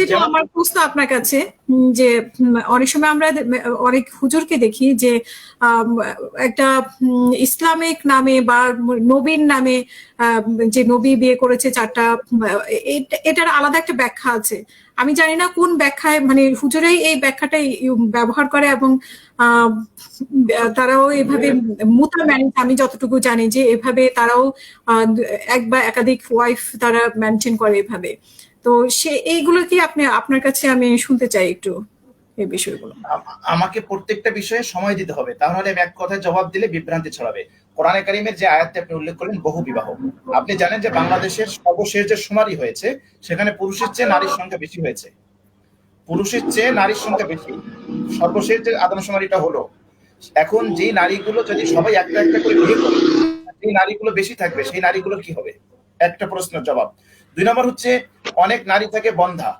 যেটা আমার প্রশ্ন আপনার কাছে যে অনেক সময় আমরা অনেক হুজুরকে দেখি যে একটা ইসলামিক নামে বা নবীর নামে যে নবী বিয়ে করেছে চারটা এটার আলাদা একটা ব্যাখ্যা আছে। আমি জানি না কোন ব্যাখ্যায় মানে হুজুরাই এই ব্যাখ্যাটাই ব্যবহার করে এবং তারাও এভাবে মুতা ম্যানেজ আমি যতটুকু জানি যে এভাবে তারাও আহ, এক বা একাধিক ওয়াইফ তারা মেনটেন করে এভাবে। তো সে, এইগুলো কি আপনি, আপনার কাছে আমি শুনতে চাই একটু এই বিষয়গুলো? আমাকে প্রত্যেকটা বিষয়ে সময় দিতে হবে। তাহলে আমি এক কথায় জবাব দিলে বিভ্রান্তি ছড়াবে। কোরআনে কারিমের যে আয়াতটি আপনি উল্লেখ করলেন, বহু বিবাহ। আপনি জানেন যে বাংলাদেশের সর্বশেষ যে শুমারি হয়েছে, সেখানে পুরুষের চেয়ে নারীর সংখ্যা বেশি হয়েছে। পুরুষের চেয়ে নারীর সংখ্যা বেশি। সর্বশেষ যে আদমশুমারিটা হলো, এখন যেই নারীগুলো যদি সবাই একটা একটা করে বিয়ে করে, যেই নারীগুলো বেশি থাকবে, সেই নারীগুলোর কি হবে? একটা প্রশ্নের জবাব। দুই নম্বর হচ্ছে, অনেক নারী থাকে বন্ধা।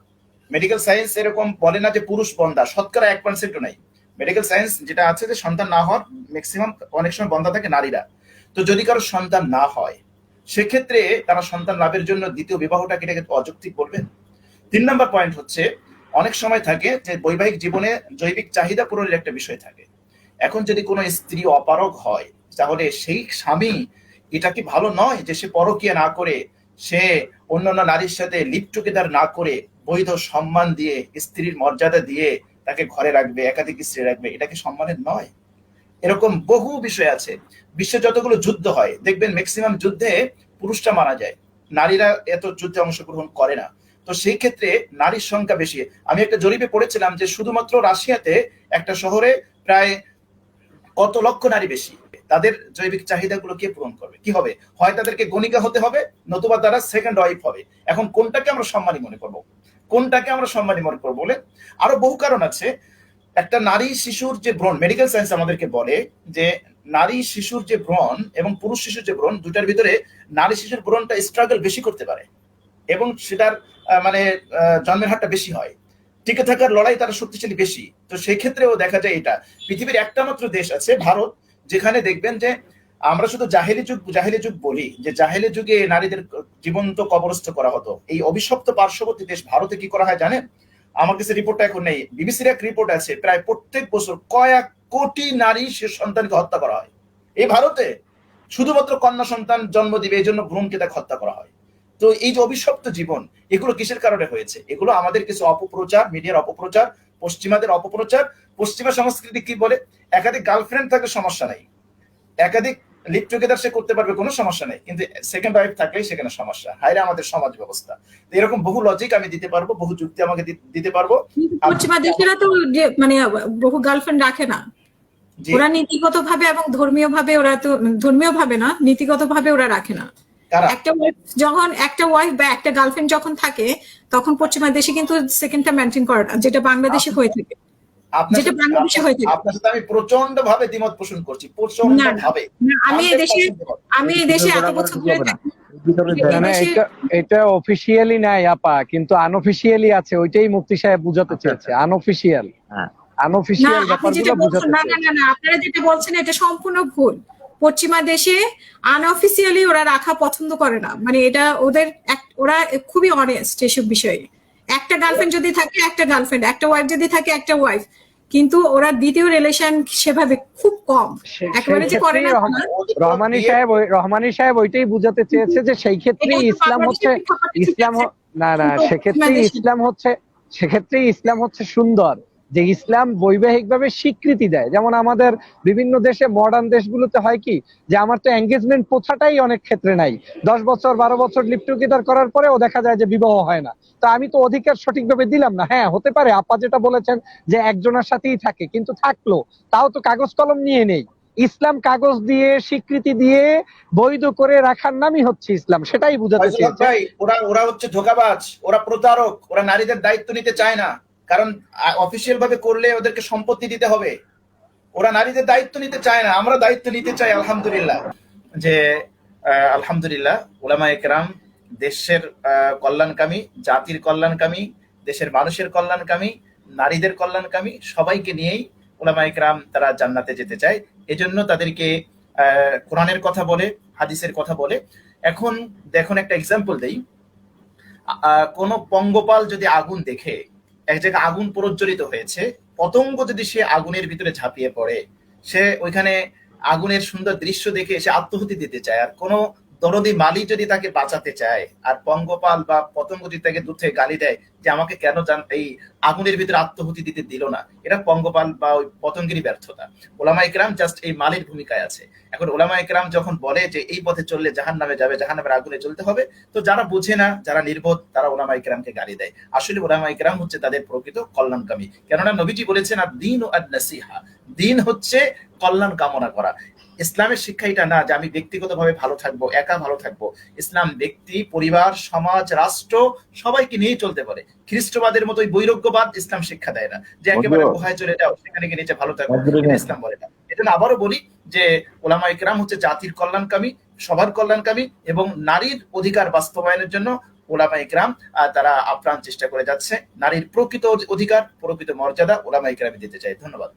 মেডিকেল সায়েন্স এরকম বলে না যে পুরুষ বন্ধা, শতকরা এক পার্সেন্টও নাই। মেডিকেল সায়েন্স যেটা আছে যে সন্তান না হওয়ার ম্যাক্সিমাম অনেক সময় বন্ধা থাকে নারীরা। তো যদি কারও সন্তান না হয়, সেক্ষেত্রে তারা সন্তান লাভের জন্য দ্বিতীয় বিবাহটাকে এটাকে অযৌক্তিক বলবেন। তিন নম্বর পয়েন্ট হচ্ছে, অনেক সময় থাকে যে বৈবাহিক জীবনে জৈবিক চাহিদা পূরণের একটা বিষয় থাকে। এখন যদি কোনো স্ত্রী অপারগ হয়, তাহলে সেই স্বামী এটা কি ভালো নয় যে সে পরকীয়া না করে, সে অন্যান্য নারীর সাথে লিপ টুগেদার না করে বৈধ সম্মান দিয়ে, স্ত্রীর মর্যাদা দিয়ে তাকে ঘরে রাখবে, একাধিক স্ত্রী রাখবে? এটা কি সম্মানের নয়? এরকম বহু বিষয় আছে। বিশ্বে যতগুলো যুদ্ধ হয়, দেখবেন ম্যাক্সিমাম যুদ্ধে পুরুষরা মারা যায়। নারীরা এত যুদ্ধে অংশগ্রহণ করে না। তো সেই ক্ষেত্রে নারীর সংখ্যা বেশি। আমি একটা জরিপে পড়েছিলাম যে শুধুমাত্র রাশিয়াতে একটা শহরে প্রায় কত লক্ষ নারী বেশি? তাদের জৈবিক চাহিদাগুলো কে পূরণ করবে? কি হবে? হয় তাদেরকে গণিকা হতে হবে, নতুবা তারা সেকেন্ড ওয়াইফ হবে। এখন কোনটাকে আমরা সম্মানী মনে করব? কোনটাকে আমরা সম্মানী মনে করব বলে? আরও বহু কারণ আছে। একটা নারী শিশুর যে ভ্রণ মেডিকেল সায়েন্স আমাদেরকে বলে যে নারী শিশুর যে ভ্রণ এবং পুরুষ শিশুর যে ভ্রণ দুটার ভিতরে নারী শিশুর ভ্রণটা স্ট্রাগল বেশি করতে পারে এবং সেটার মানে জন্মের হারটা বেশি হয়। টিকে থাকার লড়াই তারা শক্তিশালী বেশি। তো সেই ক্ষেত্রেও দেখা যায় এটা। পৃথিবীর একটা মাত্র দেশ আছে, ভারত। যেখানে দেখবেন যে আমরা শুধু জাহেলি যুগ জাহেলি যুগ বলি, যে জাহেলি যুগে নারীদের জীবন্ত কবরস্থ করা হতো। এই অভিশপ্ত পার্শ্ববর্তী দেশ ভারতে কি করা হয় জানেন? আমার কাছে রিপোর্টটা এখন নেই। বিবিসির এক রিপোর্ট আছে, প্রায় প্রত্যেক বছর কয়েক কোটি নারী সে সন্তানকে হত্যা করা হয়। এই ভারতে শুধুমাত্র কন্যা সন্তান জন্ম দিবে, এই জন্য ভ্রূণকে তাকে হত্যা করা হয়। তো এই যে অভিশপ্ত জীবন, এগুলো কিসের কারণে হয়েছে? এগুলো আমাদের কিছু অপপ্রচার, মিডিয়ার অপপ্রচার পশ্চিমাদের অপপ্রচার পশ্চিমা সংস্কৃতি কি বলে? একাধিক গার্লফ্রেন্ড থাকলে সমস্যা নাই। একাধিক লিপ টুগেদার সে করতে পারবে কোনো সমস্যা নেই। কিন্তু সেকেন্ড ওয়াইফ থাকলেই সেখানে সমস্যা। হাইরে আমাদের সমাজ ব্যবস্থা। এরকম বহু লজিক আমি দিতে পারব বহু যুক্তি আমাকে দিতে পারব। পশ্চিমা দেশেরা তো মানে বহু গার্লফ্রেন্ড রাখে না। ওরা নীতিগত ভাবে এবং ধর্মীয় ভাবে ওরা তো ধর্মীয় ভাবে না নীতিগত ভাবে ওরা রাখে না। একটা ওয়াইফ যখন একটা ওয়াইফ বা একটা গার্লফ্রেন্ড যখন থাকে তখন পশ্চিমা দেশে কিন্তু সেকেন্ডটা মেনটেন করে না যেটা বাংলাদেশে হয়ে থাকে। যেটা বাংলাদেশে হয়ে থাকে। আপনার সাথে আমি প্রচণ্ড ভাবে দ্বিমত পোষণ করছি প্রচণ্ড। ভাবে আমি এই দেশে আমি এই দেশে এত বছর ধরে এটা এটা অফিসিয়ালি নাই আপা কিন্তু আনঅফিসিয়ালি আছে ওইটাই মুফতি সাহেব বুঝাতে আচ্ছা, চেয়েছে। আনঅফিসিয়াল হ্যাঁ। না আনঅফিসিয়াল ব্যাপারগুলো বুঝাতে না না না না আপনারা যেটা বলছেন এটা সম্পূর্ণ ভুল। পশ্চিমা দেশে আনঅফিসিয়ালি ওরা রাখা পছন্দ করে না। মানে এটা ওদের ওরা খুবই অনেস্ট এসব বিষয়ে। একটা গার্লফ্রেন্ড যদি থাকে একটা গার্লফ্রেন্ড একটা ওয়াইফ যদি থাকে একটা ওয়াইফ কিন্তু ওরা দ্বিতীয় রিলেশন সেভাবে খুব কম। একেবারে যে করে না। রহমান- সাহেব ওই- রহমানী সাহেব ওইটাই বুঝাতে চেয়েছে যে সেই ক্ষেত্রে ইসলাম হচ্ছে ইসলাম না না সেক্ষেত্রে ইসলাম হচ্ছে সেক্ষেত্রে ইসলাম হচ্ছে সুন্দর। যে ইসলাম বৈবাহিকভাবে স্বীকৃতি দেয়। যেমন আমাদের বিভিন্ন দেশে মডার্ন দেশগুলোতে হয় কি যে আমার তো এঙ্গেজমেন্ট প্রথাটাই অনেক ক্ষেত্রে নাই। দশ বছর বারো বছর লিপ টুগেদার করার পরেও দেখা যায় যে বিবাহ হয় না। তো আমি তো অধিকার সঠিকভাবে দিলাম না। হ্যাঁ হতে পারে আপা যেটা বলেছেন যে একজনের সাথেই থাকে কিন্তু থাকল। তাও তো কাগজ কলম নিয়ে নেই। ইসলাম কাগজ দিয়ে স্বীকৃতি দিয়ে বৈধ করে রাখার নামই হচ্ছে ইসলাম সেটাই বুঝাতে ভাই ওরা ওরা হচ্ছে ধোকাবাজ ওরা প্রতারক ওরা নারীদের দায়িত্ব নিতে চায় না। কারণ অফিসিয়াল ভাবে করলে ওদেরকে সম্পত্তি দিতে হবে। ওরা নারীদের দায়িত্ব নিতে চায় না, আমরা দায়িত্ব নিতে চাই, আলহামদুলিল্লাহ। যে আলহামদুলিল্লাহ ওলামা একরাম দেশের কল্যাণকামী, জাতির কল্যাণকামী, দেশের মানুষের কল্যাণকামী, নারীদের কল্যাণকামী, সবাইকে নিয়েই ওলামা একরাম তারা জান্নাতে যেতে চায়। এজন্য তাদেরকে কোরআনের কথা বলে, হাদিসের কথা বলে। এখন দেখুন একটা এক্সাম্পল দেই। কোনো পঙ্গপাল যদি আগুন দেখে এক জায়গায় আগুন প্রজ্বলিত হয়েছে। পতঙ্গ যদি সে আগুনের ভিতরে ঝাঁপিয়ে পড়ে, সে ওইখানে আগুনের সুন্দর দৃশ্য দেখে সে আত্মহতি দিতে চায়। আর কোনো দরদি মালি যদি তাকে বাঁচাতে চায়, আর পঙ্গপাল বা পতঙ্গ যদি তাকে দূর থেকে গালি দেয় যে আমাকে কেন জান, এই আগুনের ভিতরে আত্মহতি দিতে দিল না, এটা পঙ্গপাল বা ওই পতঙ্গেরই ব্যর্থতা। ওলামা ইকরাম জাস্ট এই মালির ভূমিকায় আছে। এখন ওলামা ইকরাম যখন বলে যে এই পথে চললে জাহান নামে যাবে জাহান নামের আগুনে চলতে হবে, তো যারা বুঝে না, যারা নির্বোধ, তারা ওলামা ইকরামকে গালি দেয়। আসলে ওলামা ইকরাম হচ্ছে তাদের প্রকৃত কল্যাণকামী। কেননা নবীজি বলেছেন আর দিন ও আর নাসিহা দিন হচ্ছে কল্যাণ কামনা করা। ইসলামের শিক্ষা এটা না যে আমি ব্যক্তিগতভাবে ভালো থাকব একা ভালো থাকব। ইসলাম ব্যক্তি পরিবার সমাজ রাষ্ট্র সবাইকে নিয়ে চলতে পারে। খ্রিস্টবাদের মতো ওই বৈরজ্ঞবাদ ইসলাম শিক্ষা দেয় না। যে একেবারে গুহায় চলে যাও সেখানে গিয়ে নিচে ভালো থাকো বন্ধু রে। এটা ইসলাম বলে না। এজন্য আবারও বলি যে ওলামা ইকরাম হচ্ছে জাতির কল্যাণকামী সবার কল্যাণকামী এবং নারীর অধিকার বাস্তবায়নের জন্য ওলামা ইকরাম তারা আপ্রাণ চেষ্টা করে যাচ্ছে। নারীর প্রকৃত অধিকার প্রকৃত মর্যাদা ওলামা ইকরামই দিতে চাই ধন্যবাদ।